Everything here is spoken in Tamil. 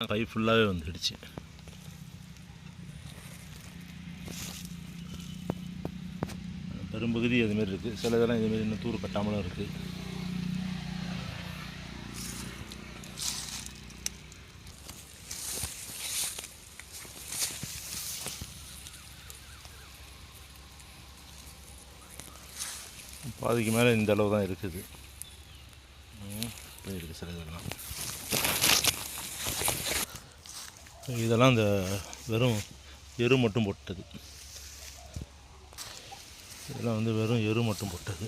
கை ஃபுல்லாகவே வந்துடுச்சு. பெரும்பகுதி அதுமாரி இருக்குது சில இதெல்லாம் இதுமாரி இன்னும் தூர் கட்டாமலும் இருக்குது பாதிக்கு மேலே இந்த அளவு தான் இருக்குது போயிருக்கு சில இதெல்லாம். இதெல்லாம் இந்த வெறும் எரு மட்டும் போட்டது. இதெல்லாம் வந்து வெறும் எரு மட்டும் போட்டது.